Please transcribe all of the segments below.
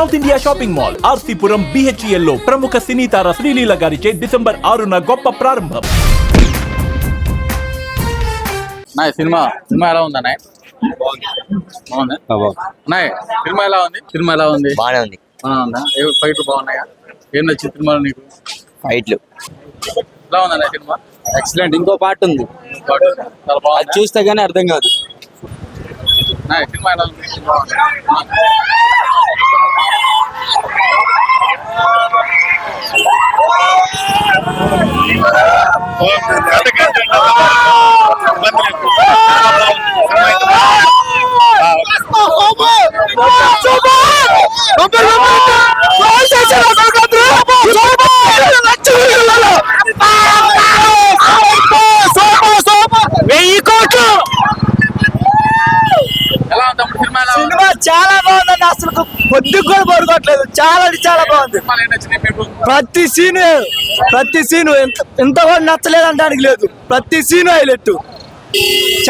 South India shopping mall RC Puram బిహెచ్ఎల్లో ప్రముఖ సినీ తార శ్రీలీల గారిచే డిసెంబర్ ఆరున గొప్ప ప్రారంభం. నా సినిమా సినిమా ఎలా ఉంది అన్నయ్య? బాగుంది? సినిమా ఎలా ఉంది? సినిమా ఎలా ఉంది? బాగానే ఉంది. బాగా ఉందా? ఏ ఫైట్లు బాగున్నాయా? ఏం నచ్చింది సినిమాలో నీకు? ఫైట్లు. ఎలా ఉంది సినిమా? ఎక్సలెంట్ ఇంకో పార్ట్ ఉంది. అది చూస్తే గానీ అర్థం కాదు. సినిమా ఎలా ఉంది? వెయ్యి కోట్లు! సినిమా చాలా బాగుందండి అసలు. పొద్దుకు కూడా పడుకోవట్లేదు. చాలా అంటే చాలా బాగుంది. ప్రతి సీన్ ప్రతి సీన్ ఎంత ఎంత కూడా నచ్చలేదు అనడానికి లేదు. ప్రతి సీన్ హైలెట్.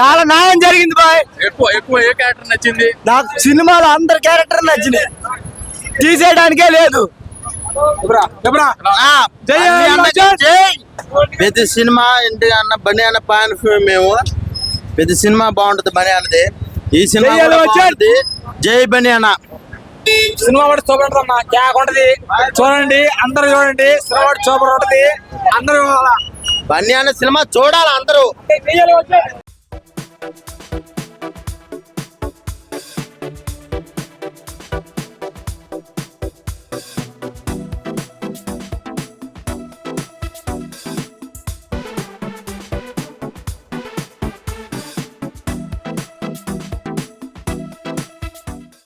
చాలా న్యాయం జరిగింది బాయ్. ఎక్కువ ఎక్కువ ఏ క్యారెక్టర్ నచ్చింది? నాకు సినిమాలో అందరి క్యారెక్టర్ నచ్చినాయి. తీసేయడానికే లేదు. ఆ, జై అర్జున్, జై. ప్రతి సినిమా ఇంటి అన్న బని అన్న పాన్ మేము. ప్రతి సినిమా బాగుంటది బని అన్నది. ఈ సినిమా జై బని అన్న. సినిమా కూడా సూపర్ అన్న. క్యాక్ ఉంటది. చూడండి అందరూ చూడండి. సినిమా కూడా సూపర్ ఉంటది. అందరూ బని అన్న సినిమా చూడాలి అందరూ?